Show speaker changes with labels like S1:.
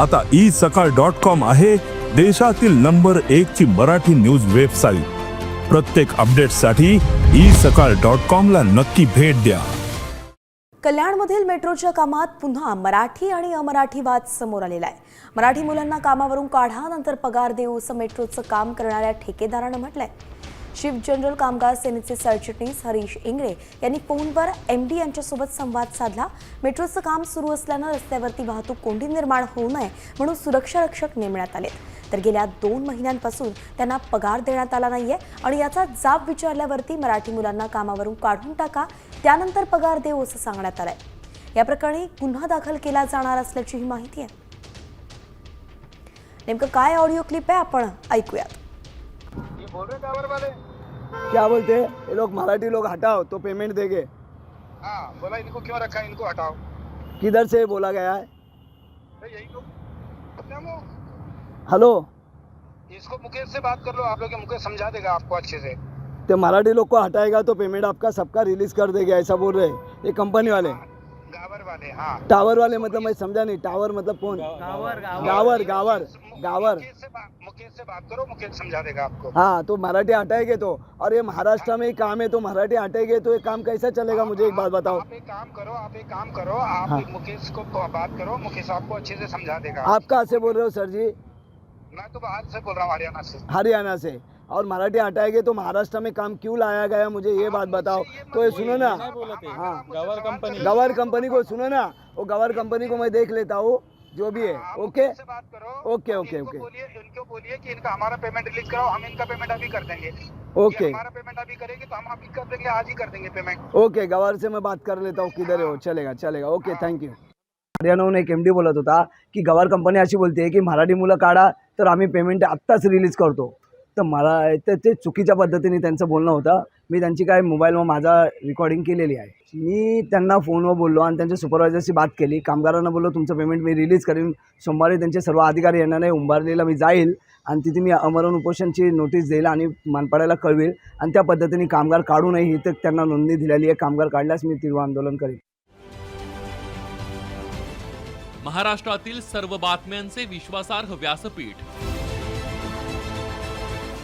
S1: आता ई सकाळ dot com आहे देशातील नंबर एक ची मराठी न्यूज वेबसाईट. प्रत्येक अपडेटसाठी ई सकाळ डॉट कॉम ला नक्की भेट द्या.
S2: कल्याणमधील मेट्रोच्या कामात पुन्हा मराठी आणि अमराठी वाद समोर आलेला आहे. मराठी मुलांना कामावरून काढा नंतर पगार देऊ असं मेट्रोचं काम करणाऱ्या ठेकेदारानं म्हटलंय. चीफ जनरल कामगार सेनेचे सरचिटणीस हरीश इंगळे यांनी फोनवर एम डी यांच्यासोबत संवाद साधला. मेट्रोचं काम सुरू असल्यानं रस्त्यावरती वाहतूक कोंडी निर्माण होऊ नये म्हणून सुरक्षा रक्षक नेमण्यात आले तर गेल्या दोन महिन्यांपासून त्यांना पगार देण्यात आला नाहीये आणि याचा जाब विचारल्यावरती मराठी मुलांना कामावरून काढून टाका त्यानंतर पगार देऊ असं सांगण्यात आलंय. या प्रकरणी गुन्हा दाखल केला जाणार असल्याची ही माहिती आहे. नेमकं काय ऑडिओ क्लिप आहे? आपण ऐकूयात.
S3: बोल रहे ड्राइवर वाले?
S4: क्या बोलते हैं? ये लोग मराठी लोग हटाओ तो पेमेंट देंगे।
S3: हाँ बोला इनको क्यों रखा इनको हटाओ।
S4: किधर से बोला गया है?
S3: यही लोग। हो।
S4: हेलो
S3: इसको मुकेश से बात कर लो आप लोग मुकेश समझा देगा आपको अच्छे से।
S4: तो मराठी लोग को हटाएगा तो पेमेंट आपका सबका रिलीज़ कर देगा ऐसा बोल रहे हैं। ये कंपनी वाले।
S3: गावर वाले हाँ।
S4: टावर वाले मतलब मैं समझा नहीं टावर मतलब कौन? गावर गावर गावर गावर
S3: मुकेश से बात मुकेश से बात करो मुकेश समझा देगा आपको।
S4: हाँ तो मराठी हटाएँगे तो। और ये महाराष्ट्र में ही काम है तो मराठी हटाएँगे तो ये काम कैसा चलेगा मुझे एक बात बताओ।
S3: आप एक काम करो आप एक काम करो आप
S4: हाँ।
S3: मुकेश को बात करो मुकेश आपको अच्छे से समझा देगा।
S4: आप कहाँ से बोल रहे हो सर जी?
S3: मैं तो बाहर से बोल रहा हूँ हरियाणा से।
S4: हरियाणा से। और मराठी हटाएँगे तो महाराष्ट्र में काम क्यों लाया गया मुझे ये बात बताओ। तो ये सुनो ना। हाँ।
S3: गवर कंपनी।
S4: गवर कंपनी को सुनो ना। वो गवर कंपनी को मैं देख लेता हूँ जो भी है। ओके?
S3: से बात करो।
S4: Okay, okay, okay.
S3: बोलिए इनको बोलिए कि इनका हमारा पेमेंट रिलीज़ कराओ हम इनका पेमेंट अभी कर देंगे।
S4: ओके।
S3: हमारा पेमेंट अभी करेंगे तो हम अभी कर देंगे आज ही कर देंगे पेमेंट
S4: ओके गवार से मैं बात कर लेता हूँ किधर है वो? चलेगा चलेगा। ओके थैंक यू हरियाणाहून एक एम डी बोलत होता की गवार कंपनी अशी बोलते की मराठी मुलं काढा तर आम्ही पेमेंट आत्ताच रिलीज़ करतो। तर मला तर ते चुकीच्या पद्धतीने त्यांचं बोलणं होतं. मी त्यांची काय मोबाईलवर माझा रेकॉर्डिंग केलेली आहे. मी त्यांना फोनवर बोललो आणि त्यांच्या सुपरवायझरशी बात केली. कामगारांना बोललो तुमचं पेमेंट मी रिलीज करीन. सोमवारी त्यांचे सर्व अधिकारी येणार नाही उंबारलेला मी जाईल आणि तिथे मी अमरण उपोषणची नोटीस देईल आणि मानपाड्याला कळवेल आणि त्या पद्धतीने कामगार काढू नये. ही तर त्यांना नोंदणी दिलेली आहे. कामगार काढल्यास मी तीव्र आंदोलन करेन.
S5: महाराष्ट्रातील सर्व बातम्यांचे विश्वासार्ह व्यासपीठ